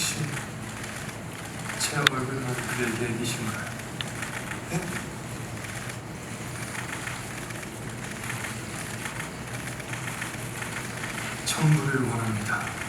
혹시 제 얼굴만 그릴 계획이신가요? 네? 청부를 원합니다.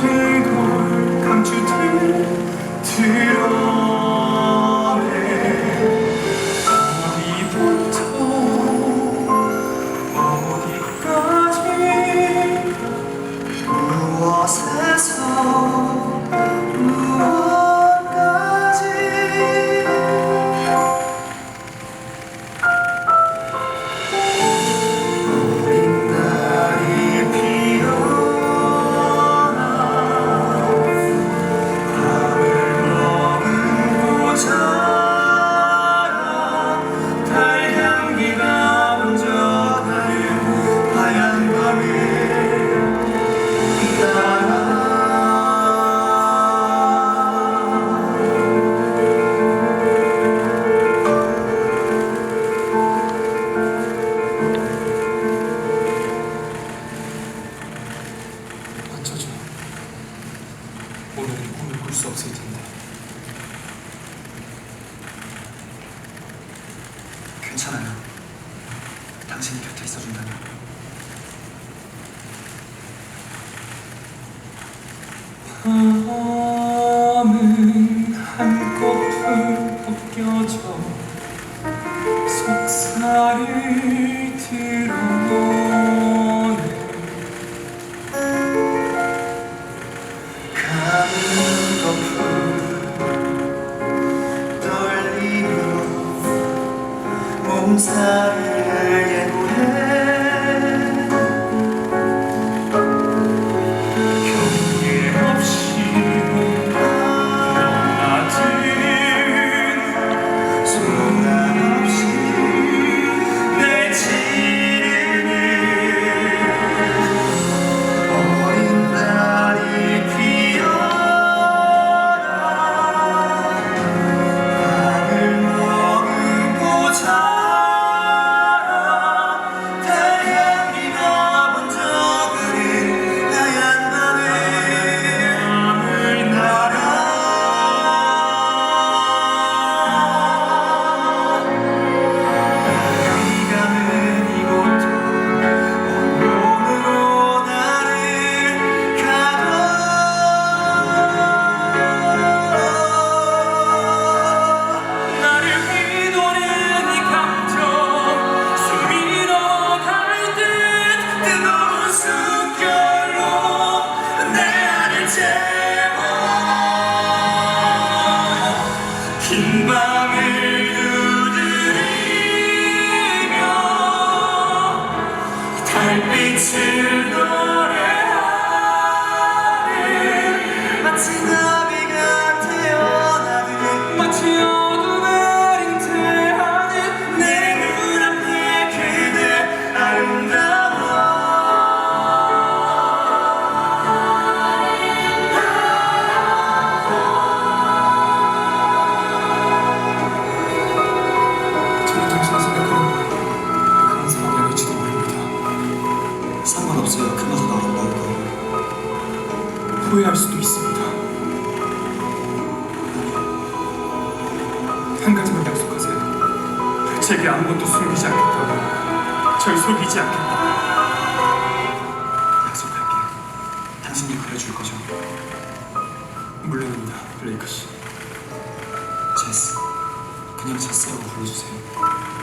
걸 감추듯 드러 꿀수 없을 텐데 괜찮아요. 당신이 곁에 있어준다면. 밤 몸살을 달빛을 노래하는 나 후회할 수도 있습니다. 한 가지만 약속하세요. 제게 아무것도 숨기지 않겠다고. 절 속이지 않겠다 약속할게요. 당신이 그려줄 거죠? 물론입니다 블레이크 씨. 제스 그냥 제스라고 불러주세요